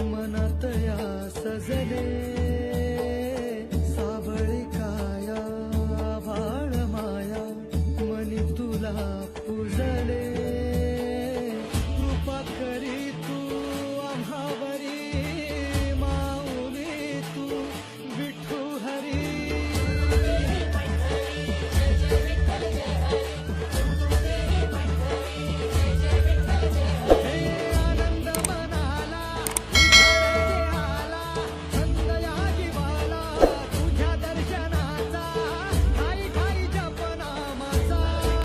मनात या सजले.